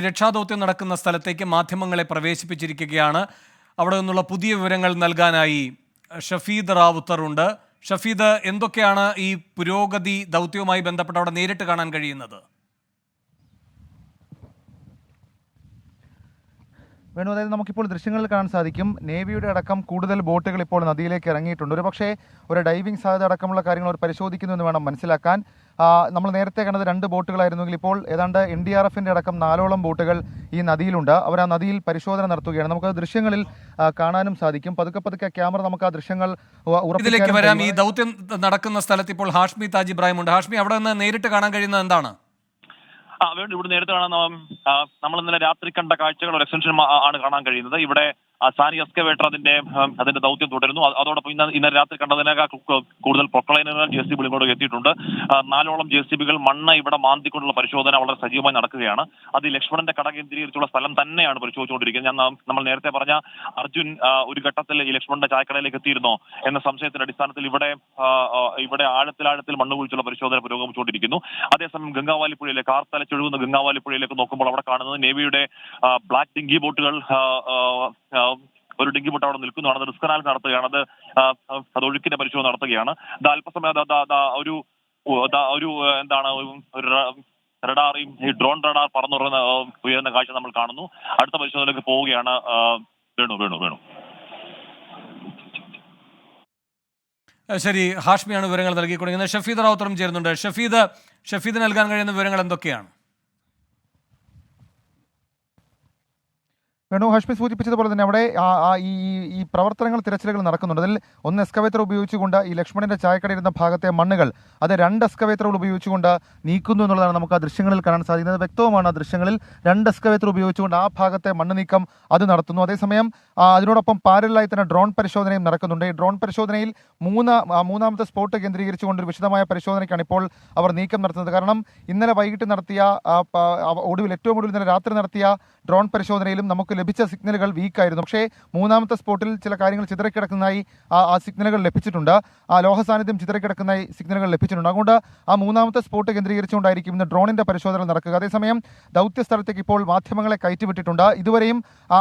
രക്ഷാദൗത്യം നടക്കുന്ന സ്ഥലത്തേക്ക് മാധ്യമങ്ങളെ പ്രവേശിപ്പിച്ചിരിക്കുകയാണ്. അവിടെ നിന്നുള്ള പുതിയ വിവരങ്ങൾ നൽകാനായി ഷഫീദ് റാവുത്തർ ഉണ്ട്. ഷഫീദ് എന്തൊക്കെയാണ് ഈ പുരോഗതി ദൗത്യവുമായി ബന്ധപ്പെട്ട് അവിടെ നേരിട്ട് കാണാൻ കഴിയുന്നത്? വേണു അതായത് നമുക്കിപ്പോൾ ദൃശ്യങ്ങളിൽ കാണാൻ സാധിക്കും. നേവിയുടെ അടക്കം കൂടുതൽ ബോട്ടുകൾ ഇപ്പോൾ നദിയിലേക്ക് ഇറങ്ങിയിട്ടുണ്ട്. ഒരു പക്ഷേ ഒരു ഡൈവിംഗ് സാധ്യത അടക്കമുള്ള കാര്യങ്ങൾ അവർ പരിശോധിക്കുന്നു എന്ന് വേണം മനസ്സിലാക്കാൻ. നമ്മൾ നേരത്തെ കണ്ടത് രണ്ട് ബോട്ടുകളായിരുന്നെങ്കിൽ ഇപ്പോൾ ഏതാണ്ട് എൻ ഡി ആർ എഫിന്റെ അടക്കം നാലോളം ബോട്ടുകൾ ഈ നദിയിലുണ്ട്. അവർ ആ നദിയിൽ പരിശോധന നടത്തുകയാണ്. നമുക്ക് ദൃശ്യങ്ങളിൽ കാണാനും സാധിക്കും. പതുക്കെ പതുക്കെ ക്യാമറ നമുക്ക് ആ ദൃശ്യങ്ങൾ ഇതിലേക്ക് വരാം. ഈ ദൗത്യം നടക്കുന്ന സ്ഥലത്ത് ഇപ്പോൾ ഹാഷ്മി താജ് ഇബ്രാഹിം ഉണ്ട് ഹാഷ്മി അവിടെ നിന്ന് നേരിട്ട് കാണാൻ കഴിയുന്നത് എന്താണ്? ഇവിടെ നേരത്തെ കാണാൻ നമ്മൾ ഇന്നലെ രാത്രി കണ്ട കാഴ്ചകൾ ഒരു എക്സ്റ്റൻഷൻ ആണ് കാണാൻ കഴിയുന്നത്. ഇവിടെ സാനി എസ്കവേറ്റർ അതിന്റെ അതിന്റെ ദൗത്യം തുടരുന്നു. അത് അതോടൊപ്പം ഇന്ന് ഇന്നലെ രാത്രി കണ്ടതിനേക്കാൾ കൂടുതൽ പ്രൊക്ലൈനറുകൾ ജെ സി ബികൾ എത്തിയിട്ടുണ്ട്. നാലോളം ജെ സി ബികൾ മണ്ണ് ഇവിടെ മാന്തിക്കൊണ്ടുള്ള പരിശോധന വളരെ സജീവമായി നടക്കുകയാണ്. അത് ലക്ഷ്മണന്റെ കട കേന്ദ്രീകരിച്ചുള്ള സ്ഥലം തന്നെയാണ് പരിശോധിച്ചുകൊണ്ടിരിക്കുന്നത്. ഞാൻ നമ്മൾ നേരത്തെ പറഞ്ഞ അർജുൻ ഒരു ഘട്ടത്തിൽ ഈ ലക്ഷ്മണന്റെ ചായക്കടയിലേക്ക് എത്തിയിരുന്നോ എന്ന സംശയത്തിന്റെ അടിസ്ഥാനത്തിൽ ഇവിടെ ഇവിടെ ആഴത്തിലാഴത്തിൽ മണ്ണ് കുഴിച്ചുള്ള പരിശോധന പുരോഗമിച്ചുകൊണ്ടിരിക്കുന്നു. അതേസമയം ഗംഗാവാലി കാർ തലച്ചൊഴുകുന്ന ഗംഗാവാലി പുഴയിലേക്ക് നോക്കുമ്പോൾ അവിടെ കാണുന്നത് നേവിയുടെ ബ്ലാക്ക് ഡിങ്കി ബോട്ടുകൾ ഒരു ഡിങ്കി മുട്ട അവിടെ നിൽക്കുന്നതാണ്. അത് റിസ്ക് അനാലിസ് നടത്തുകയാണ്. അത് അത് ഒഴുക്കിന്റെ പരിശോധന നടത്തുകയാണ്. ഇത് അല്പസമയം ഒരു ഒരു എന്താണ് ഒരു റ- ഈ ഡ്രോൺ റഡാർ പറന്നുറങ്ങുന്ന ഉയരുന്ന കാഴ്ച നമ്മൾ കാണുന്നു. അടുത്ത പരിശോധനയിലേക്ക് പോവുകയാണ് വേണു വേണു വേണു. ശരി. ഹാഷ്മിയാണ് വിവരങ്ങൾ നൽകിക്കൊണ്ടിരിക്കുന്നത്. ഷഫീദ് റാവുത്തറും ചേരുന്നുണ്ട്. ഷഫീദ് ഷഫീദ് നൽകാൻ കഴിയുന്ന വിവരങ്ങൾ എന്തൊക്കെയാണ്? വേണു ഹഷ്മി സൂചിപ്പിച്ചതുപോലെ തന്നെ അവിടെ ഈ ഈ- പ്രവർത്തനങ്ങൾ തിരച്ചിലുകൾ നടക്കുന്നുണ്ട്. അതിൽ ഒന്ന് എക്സ്കവേറ്റർ ഉപയോഗിച്ചുകൊണ്ട് ഈ ലക്ഷ്മണന്റെ ചായക്കടയിരുന്ന ഭാഗത്തെ മണ്ണുകൾ അത് രണ്ട് എക്സ്കവേറ്ററുകൾ ഉപയോഗിച്ചുകൊണ്ട് നീക്കുന്നു എന്നുള്ളതാണ് നമുക്ക് ആ ദൃശ്യങ്ങളിൽ കാണാൻ സാധിക്കുന്നത്. വ്യക്തവുമാണ് ആ ദൃശ്യങ്ങളിൽ രണ്ട് എക്സ്കവേറ്റർ ഉപയോഗിച്ചുകൊണ്ട് ആ ഭാഗത്തെ മണ്ണ് നീക്കം അത് നടത്തുന്നു. അതേസമയം അതിനോടൊപ്പം പാരലായി തന്നെ ഡ്രോൺ പരിശോധനയും നടക്കുന്നുണ്ട്. ഈ ഡ്രോൺ പരിശോധനയിൽ മൂന്ന് മൂന്നാമത്തെ സ്പോട്ട് കേന്ദ്രീകരിച്ചുകൊണ്ട് ഒരു വിശദമായ പരിശോധനയ്ക്കാണ് ഇപ്പോൾ അവർ നീക്കം നടത്തുന്നത്. കാരണം ഇന്നലെ വൈകിട്ട് നടത്തിയ ഒടുവിൽ ഏറ്റവും ഒടുവിൽ ഇന്നലെ രാത്രി നടത്തിയ ഡ്രോൺ പരിശോധനയിലും നമുക്ക് ലഭിച്ച സിഗ്നലുകൾ വീക്കായിരുന്നു പക്ഷേ മൂന്നാമത്തെ സ്പോട്ടിൽ ചില കാര്യങ്ങൾ ചിതറിക്കിടക്കുന്നതായി ആ സിഗ്നലുകൾ ലഭിച്ചിട്ടുണ്ട്. ആ ലോഹ സാന്നിധ്യം ചിതറിക്കിടക്കുന്നതായി സിഗ്നലുകൾ ലഭിച്ചിട്ടുണ്ട്. അതുകൊണ്ട് ആ മൂന്നാമത്തെ സ്പോട്ട് കേന്ദ്രീകരിച്ചുകൊണ്ടായിരിക്കും ഇന്ന് ഡ്രോണിന്റെ പരിശോധന നടക്കുക. അതേസമയം ദൗത്യ സ്ഥലത്തേക്ക് ഇപ്പോൾ മാധ്യമങ്ങളെ കയറ്റിവിട്ടിട്ടുണ്ട്. ഇതുവരെയും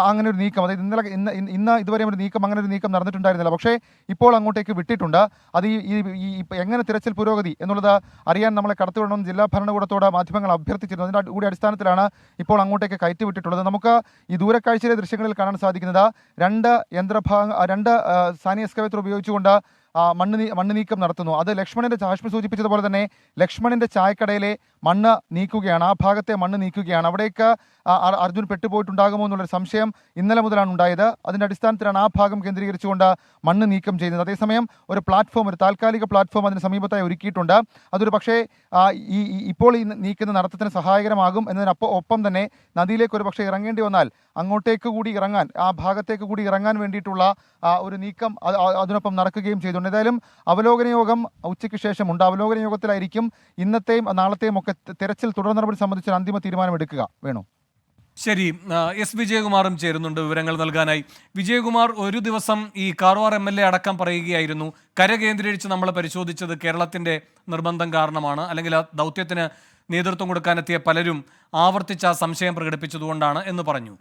അങ്ങനെ ഒരു നീക്കം അതായത് ഇന്നലെ ഇന്ന് ഇന്ന് ഇതുവരെ ഇതുവരെയും ഒരു നീക്കം അങ്ങനെ ഒരു നീക്കം നടന്നിട്ടുണ്ടായിരുന്നില്ല. പക്ഷേ ഇപ്പോൾ അങ്ങോട്ടേക്ക് വിട്ടിട്ടുണ്ട്. അത് ഈ എങ്ങനെ തിരച്ചിൽ പുരോഗതി എന്നുള്ളത് അറിയാൻ നമ്മളെ കടത്തിവിടണം ജില്ലാ ഭരണകൂടത്തോട് മാധ്യമങ്ങൾ അഭ്യർത്ഥിച്ചിരുന്നു. അതിന്റെ കൂടി അടിസ്ഥാനത്തിലാണ് ഇപ്പോൾ അങ്ങോട്ടേക്ക് കയറ്റിവിട്ടിട്ടുള്ളത്. നമുക്ക് ഈ ദൂരക്കാഴ്ചയിലെ ദൃശ്യങ്ങളിൽ കാണാൻ സാധിക്കുന്നത് രണ്ട് യന്ത്രഭാഗ രണ്ട് സാനി എസ്കവേറ്റർ ഉപയോഗിച്ചുകൊണ്ട് മണ്ണ് മണ്ണ് നീക്കം നടത്തുന്നു. അത് ലക്ഷ്മണന്റെ ഹാഷ്മി സൂചിപ്പിച്ചതുപോലെ തന്നെ ലക്ഷ്മണന്റെ ചായക്കടയിലെ മണ്ണ് നീക്കുകയാണ് ആ ഭാഗത്തെ മണ്ണ് നീക്കുകയാണ്. അവിടേക്ക് അർജുൻ പെട്ടുപോയിട്ടുണ്ടാകുമോ എന്നുള്ളൊരു സംശയം ഇന്നലെ മുതലാണ് ഉണ്ടായത്. അതിന്റെ അടിസ്ഥാനത്തിലാണ് ആ ഭാഗം കേന്ദ്രീകരിച്ചുകൊണ്ട് മണ്ണ് നീക്കം ചെയ്യുന്നത്. അതേസമയം ഒരു പ്ലാറ്റ്ഫോം ഒരു താൽക്കാലിക പ്ലാറ്റ്ഫോം അതിന് സമീപത്തായി ഒരുക്കിയിട്ടുണ്ട്. അതൊരു പക്ഷേ ഈ ഈ- ഇപ്പോൾ ഈ നീക്കുന്ന നടത്തത്തിന് സഹായകരമാകും എന്നതിനൊപ്പം ഒപ്പം തന്നെ നദിയിലേക്ക് ഒരു പക്ഷേ ഇറങ്ങേണ്ടി വന്നാൽ അങ്ങോട്ടേക്ക് കൂടി ഇറങ്ങാൻ ആ ഭാഗത്തേക്ക് കൂടി ഇറങ്ങാൻ വേണ്ടിയിട്ടുള്ള ഒരു നീക്കം അതിനൊപ്പം നടക്കുകയും ചെയ്തിട്ടുണ്ട്. ഏതായാലും അവലോകന യോഗം ഉച്ചയ്ക്ക് ശേഷമുണ്ട് അവലോകന യോഗത്തിലായിരിക്കും ഇന്നത്തെയും നാളത്തെയും ഒക്കെ തെ- തെരച്ചിൽ തുടർ നടപടി സംബന്ധിച്ച് അന്തിമ തീരുമാനമെടുക്കുക വേണോ? ശരി. എസ്. വിജയകുമാറും ചേരുന്നുണ്ട് വിവരങ്ങൾ നൽകാനായി. വിജയകുമാർ ഒരു ദിവസം ഈ കാർവാർ എം എൽ എ അടക്കം പറയുകയായിരുന്നു. കര കേന്ദ്രീകരിച്ച് നമ്മൾ പരിശോധിച്ചത് കേരളത്തിന്റെ നിർബന്ധം കാരണമാണ്. അല്ലെങ്കിൽ ആ ദൗത്യത്തിന് നേതൃത്വം കൊടുക്കാനെത്തിയ പലരും ആവർത്തിച്ച ആ സംശയം പ്രകടിപ്പിച്ചതുകൊണ്ടാണ് എന്ന് പറഞ്ഞു.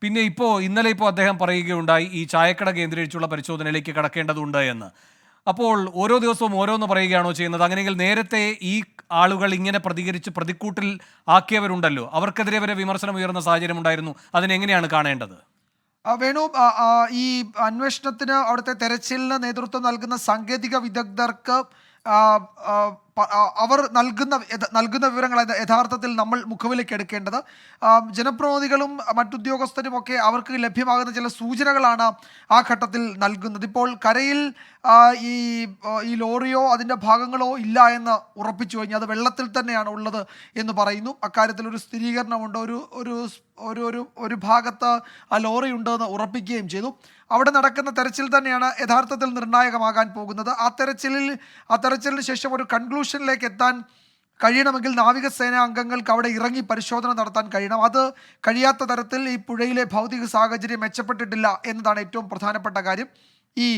പിന്നെ ഇപ്പോൾ ഇന്നലെ ഇപ്പോൾ അദ്ദേഹം പറയുകയുണ്ടായി ഈ ചായക്കട കേന്ദ്രീകരിച്ചുള്ള പരിശോധനയിലേക്ക് കടക്കേണ്ടതുണ്ട് എന്ന്. അപ്പോൾ ഓരോ ദിവസവും ഓരോന്ന് പറയുകയാണോ ചെയ്യുന്നത്? അങ്ങനെയെങ്കിൽ നേരത്തെ ഈ ആളുകൾ ഇങ്ങനെ പ്രതികരിച്ച് പ്രതിക്കൂട്ടിൽ ആക്കിയവരുണ്ടല്ലോ. അവർക്കെതിരെ വരെ വിമർശനം ഉയർന്ന സാഹചര്യം ഉണ്ടായിരുന്നു. അതിനെങ്ങനെയാണ് കാണേണ്ടത്? വേണു ഈ അന്വേഷണത്തിന് അവിടുത്തെ തെരച്ചിലിന് നേതൃത്വം നൽകുന്ന സാങ്കേതിക വിദഗ്ധർക്ക് അവർ നൽകുന്ന നൽകുന്ന വിവരങ്ങൾ യഥാർത്ഥത്തിൽ നമ്മൾ മുഖവിലേക്ക് എടുക്കേണ്ടത്. ജനപ്രതിനിധികളും മറ്റുദ്യോഗസ്ഥരും ഒക്കെ അവർക്ക് ലഭ്യമാകുന്ന ചില സൂചനകളാണ് ആ ഘട്ടത്തിൽ നൽകുന്നത്. ഇപ്പോൾ കരയിൽ ഈ ഈ ലോറിയോ അതിന്റെ ഭാഗങ്ങളോ ഇല്ല എന്ന് ഉറപ്പിച്ചു കഴിഞ്ഞാൽ അത് വെള്ളത്തിൽ തന്നെയാണ് ഉള്ളത് എന്ന് പറയുന്നു. അക്കാര്യത്തിൽ ഒരു സ്ഥിരീകരണമുണ്ട്. ഒരു ഒരു ഒരു ഒരു ഒരു ഭാഗത്ത് ആ ലോറി ഉണ്ടെന്ന് ഉറപ്പിക്കുകയും ചെയ്തു. അവിടെ നടക്കുന്ന തെരച്ചിൽ തന്നെയാണ് യഥാർത്ഥത്തിൽ നിർണായകമാകാൻ പോകുന്നത്. ആ തെരച്ചിലിൽ ആ തെരച്ചിലിന് ശേഷം ഒരു കൺക്ലൂഷനിലേക്ക് എത്താൻ കഴിയണമെങ്കിൽ നാവികസേന അംഗങ്ങൾക്ക് അവിടെ ഇറങ്ങി പരിശോധന നടത്താൻ കഴിയണം. അത് കഴിയാത്ത തരത്തിൽ ഈ പുഴയിലെ ഭൗതിക സാഹചര്യം മെച്ചപ്പെട്ടിട്ടില്ല എന്നതാണ് ഏറ്റവും പ്രധാനപ്പെട്ട കാര്യം. ഈ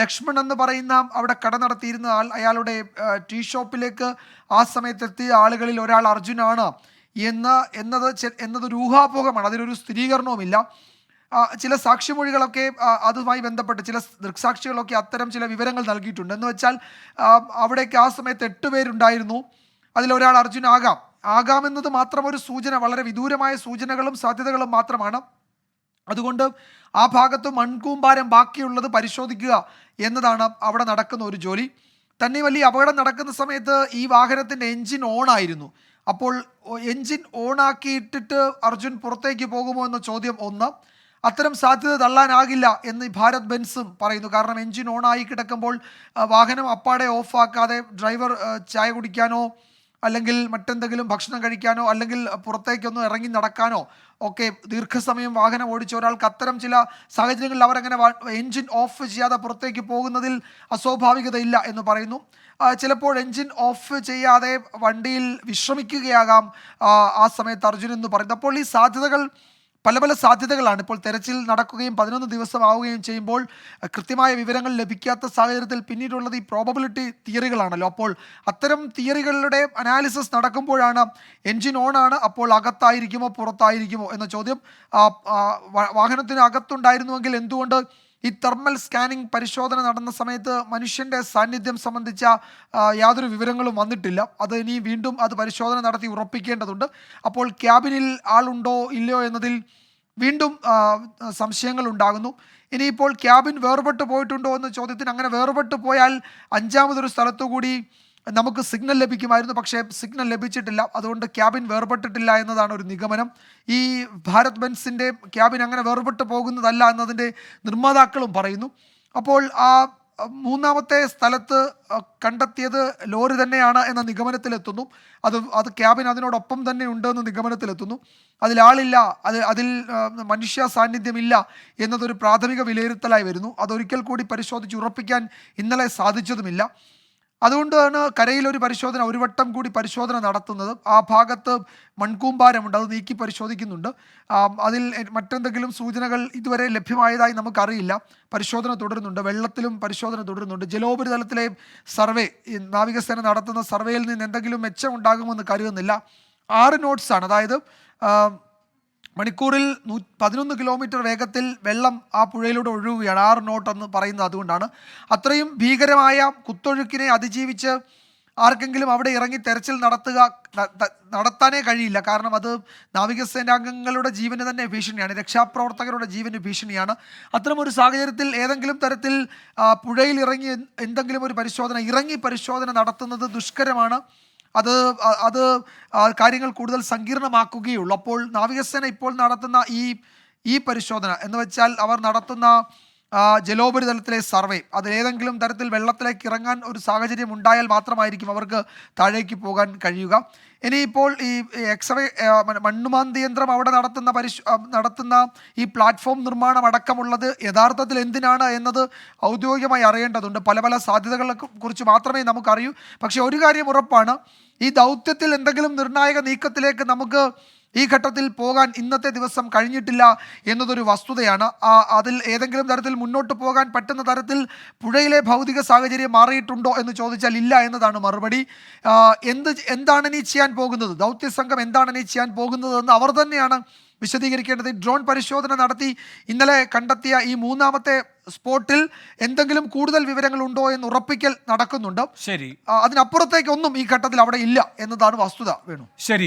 ലക്ഷ്മൺ എന്ന് പറയുന്ന അവിടെ കട നടത്തിയിരുന്ന ആൾ അയാളുടെ ടീ ഷോപ്പിലേക്ക് ആ സമയത്തെത്തിയ ആളുകളിൽ ഒരാൾ അർജുനാണ് എന്ന് എന്നത് എന്നതൊരു ഊഹാപോഹമാണ്. അതിനൊരു സ്ഥിരീകരണവുമില്ല. ചില സാക്ഷിമൊഴികളൊക്കെ അതുമായി ബന്ധപ്പെട്ട് ചില ദൃക്സാക്ഷികളൊക്കെ അത്തരം ചില വിവരങ്ങൾ നൽകിയിട്ടുണ്ട്. എന്ന് വെച്ചാൽ അവിടേക്ക് ആ സമയത്ത് എട്ട് പേരുണ്ടായിരുന്നു. അതിലൊരാൾ അർജുൻ ആകാം. ആകാമെന്നത് മാത്രം ഒരു സൂചന വളരെ വിദൂരമായ സൂചനകളും സാധ്യതകളും മാത്രമാണ്. അതുകൊണ്ട് ആ ഭാഗത്ത് മൺകൂമ്പാരം ബാക്കിയുള്ളത് പരിശോധിക്കുക എന്നതാണ് അവിടെ നടക്കുന്ന ഒരു ജോലി. തന്നെ വലിയ അപകടം നടക്കുന്ന സമയത്ത് ഈ വാഹനത്തിന്റെ എൻജിൻ ഓൺ ആയിരുന്നു അപ്പോൾ എൻജിൻ ഓൺ ആക്കിയിട്ടിട്ട് അർജുൻ പുറത്തേക്ക് പോകുമോ എന്ന ചോദ്യം ഒന്ന്. അത്തരം സാധ്യത തള്ളാനാകില്ല എന്ന് ഭാരത് ബെൻസും പറയുന്നു. കാരണം എൻജിൻ ഓൺ ആയി കിടക്കുമ്പോൾ വാഹനം അപ്പാടെ ഓഫാക്കാതെ ഡ്രൈവർ ചായ കുടിക്കാനോ അല്ലെങ്കിൽ മറ്റെന്തെങ്കിലും ഭക്ഷണം കഴിക്കാനോ അല്ലെങ്കിൽ പുറത്തേക്കൊന്ന് ഇറങ്ങി നടക്കാനോ ഒക്കെ ദീർഘസമയം വാഹനം ഓടിച്ച ഒരാൾക്ക് അത്തരം ചില സാഹചര്യങ്ങളിൽ അവരങ്ങനെ എൻജിൻ ഓഫ് ചെയ്യാതെ പുറത്തേക്ക് പോകുന്നതിൽ അസ്വാഭാവികതയില്ല എന്ന് പറയുന്നു. ചിലപ്പോൾ എൻജിൻ ഓഫ് ചെയ്യാതെ വണ്ടിയിൽ വിശ്രമിക്കുകയാകാം ആ, ആ സമയത്ത് അർജുൻ എന്ന് പറയുന്നത് അപ്പോൾ ഈ സാധ്യതകൾ പല പല സാധ്യതകളാണ്. ഇപ്പോൾ തെരച്ചിൽ നടക്കുകയും പതിനൊന്ന് ദിവസം ആവുകയും ചെയ്യുമ്പോൾ കൃത്യമായ വിവരങ്ങൾ ലഭിക്കാത്ത സാഹചര്യത്തിൽ പിന്നീടുള്ളത് ഈ പ്രോബബിലിറ്റി തിയറികളാണല്ലോ. അപ്പോൾ അത്തരം തിയറികളുടെ അനാലിസിസ് നടക്കുമ്പോഴാണ് എൻജിൻ ഓൺ ആണ് അപ്പോൾ അകത്തായിരിക്കുമോ പുറത്തായിരിക്കുമോ എന്ന ചോദ്യം വാഹനത്തിന് അകത്തുണ്ടായിരുന്നുവെങ്കിൽ എന്തുകൊണ്ട് ഈ തെർമൽ സ്കാനിങ് പരിശോധന നടന്ന സമയത്ത് മനുഷ്യന്റെ സാന്നിധ്യം സംബന്ധിച്ച യാതൊരു വിവരങ്ങളും വന്നിട്ടില്ല. അത് ഇനി വീണ്ടും അത് പരിശോധന നടത്തി ഉറപ്പിക്കേണ്ടതുണ്ട്. അപ്പോൾ ക്യാബിനിൽ ആളുണ്ടോ ഇല്ലയോ എന്നതിൽ വീണ്ടും സംശയങ്ങൾ ഉണ്ടാകുന്നു. ഇനിയിപ്പോൾ ക്യാബിൻ വേർപെട്ട് പോയിട്ടുണ്ടോ എന്ന ചോദ്യത്തിന് അങ്ങനെ വേർപെട്ട് പോയാൽ അഞ്ചാമതൊരു സ്ഥലത്തു കൂടി നമുക്ക് സിഗ്നൽ ലഭിക്കുമായിരുന്നു പക്ഷേ സിഗ്നൽ ലഭിച്ചിട്ടില്ല. അതുകൊണ്ട് ക്യാബിൻ വേർപെട്ടിട്ടില്ല എന്നതാണ് ഒരു നിഗമനം. ഈ ഭാരത് ബെൻസിന്റെ ക്യാബിൻ അങ്ങനെ വേർപെട്ട് പോകുന്നതല്ല എന്നതിന്റെ നിർമ്മാതാക്കളും പറയുന്നു. അപ്പോൾ ആ മൂന്നാമത്തെ സ്ഥലത്ത് കണ്ടെത്തിയത് ലോറി തന്നെയാണ് എന്ന നിഗമനത്തിലെത്തുന്നു. അത് അത് ക്യാബിൻ അതിനോടൊപ്പം തന്നെ ഉണ്ടെന്ന് നിഗമനത്തിലെത്തുന്നു. അതിൽ ആളില്ല അത് അതിൽ മനുഷ്യ സാന്നിധ്യമില്ല എന്നതൊരു പ്രാഥമിക വിലയിരുത്തലായി വരുന്നു. അതൊരിക്കൽ കൂടി പരിശോധിച്ച് ഉറപ്പിക്കാൻ ഇന്നലെ സാധിച്ചതുമില്ല. അതുകൊണ്ടാണ് കരയിൽ ഒരു പരിശോധന ഒരു വട്ടം കൂടി പരിശോധന നടത്തുന്നത്. ആ ഭാഗത്ത് മൺകൂമ്പാരമുണ്ട് അത് നീക്കി പരിശോധിക്കുന്നുണ്ട്. അതിൽ മറ്റെന്തെങ്കിലും സൂചനകൾ ഇതുവരെ ലഭ്യമായതായി നമുക്കറിയില്ല. പരിശോധന തുടരുന്നുണ്ട് വെള്ളത്തിലും പരിശോധന തുടരുന്നുണ്ട്. ജലോപരിതലത്തിലെ സർവേ നാവികസേന നടത്തുന്ന സർവേയിൽ നിന്ന് എന്തെങ്കിലും മെച്ചം ഉണ്ടാകുമെന്ന് കരുതുന്നില്ല. ആറ് നോട്ട്സാണ് അതായത് മണിക്കൂറിൽ നൂ പതിനൊന്ന് കിലോമീറ്റർ വേഗത്തിൽ വെള്ളം ആ പുഴയിലൂടെ ഒഴുകുകയാണ്. ആറ് നോട്ട് എന്ന് പറയുന്നത് അതുകൊണ്ടാണ്. അത്രയും ഭീകരമായ കുത്തൊഴുക്കിനെ അതിജീവിച്ച് ആർക്കെങ്കിലും അവിടെ ഇറങ്ങി തെരച്ചിൽ നടത്തുക നടത്താനേ കഴിയില്ല. കാരണം അത് നാവികസേനാംഗങ്ങളുടെ ജീവന് തന്നെ ഭീഷണിയാണ്. രക്ഷാപ്രവർത്തകരുടെ ജീവന് ഭീഷണിയാണ്. അത്തരമൊരു സാഹചര്യത്തിൽ ഏതെങ്കിലും തരത്തിൽ പുഴയിൽ ഇറങ്ങി എന്തെങ്കിലും ഒരു പരിശോധന ഇറങ്ങി പരിശോധന നടത്തുന്നത് ദുഷ്കരമാണ്. അത് അത് കാര്യങ്ങൾ കൂടുതൽ സങ്കീർണമാക്കുകയുള്ളൂ. അപ്പോൾ നാവികസേന ഇപ്പോൾ നടത്തുന്ന ഈ ഈ പരിശോധന എന്ന് വെച്ചാൽ അവർ നടത്തുന്ന ജലോപരിതലത്തിലെ സർവേ. അതിലേതെങ്കിലും തരത്തിൽ വെള്ളത്തിലേക്ക് ഇറങ്ങാൻ ഒരു സാഹചര്യം ഉണ്ടായാൽ മാത്രമായിരിക്കും അവർക്ക് താഴേക്ക് പോകാൻ കഴിയുക. ഇനിയിപ്പോൾ ഈ എക്സ്റേ മണ്ണുമാന്തി യന്ത്രം അവിടെ നടത്തുന്ന പരിശ് നടത്തുന്ന ഈ പ്ലാറ്റ്ഫോം നിർമ്മാണം അടക്കമുള്ളത് യഥാർത്ഥത്തിൽ എന്തിനാണ് എന്നത് ഔദ്യോഗികമായി അറിയേണ്ടതുണ്ട്. പല പല സാധ്യതകളെ കുറിച്ച് മാത്രമേ നമുക്കറിയൂ. പക്ഷേ ഒരു കാര്യം ഉറപ്പാണ്. ഈ ദൗത്യത്തിൽ എന്തെങ്കിലും നിർണായക നീക്കത്തിലേക്ക് നമുക്ക് ഈ ഘട്ടത്തിൽ പോകാൻ ഇന്നത്തെ ദിവസം കഴിഞ്ഞിട്ടില്ല എന്നതൊരു വസ്തുതയാണ്. ആ, അതിൽ ഏതെങ്കിലും തരത്തിൽ മുന്നോട്ട് പോകാൻ പറ്റുന്ന തരത്തിൽ പുഴയിലെ ഭൗതിക സാഹചര്യം മാറിയിട്ടുണ്ടോ എന്ന് ചോദിച്ചാൽ ഇല്ല എന്നതാണ് മറുപടി. എന്ത് എന്താണ് നീ ചെയ്യാൻ പോകുന്നത്? ദൗത്യ സംഘം എന്താണ് നീ ചെയ്യാൻ പോകുന്നത് എന്ന് അവർ തന്നെയാണ് വിശദീകരിക്കേണ്ടത്. ഡ്രോൺ പരിശോധന നടത്തി ഇന്നലെ കണ്ടെത്തിയ ഈ മൂന്നാമത്തെ സ്പോട്ടിൽ എന്തെങ്കിലും കൂടുതൽ വിവരങ്ങൾ ഉണ്ടോ എന്ന് ഉറപ്പിക്കൽ നടക്കുന്നുണ്ട്. ശരി. അതിനപ്പുറത്തേക്കൊന്നും ഈ ഘട്ടത്തിൽ അവിടെ ഇല്ല എന്നതാണ് വസ്തുത വേണു. ശരി.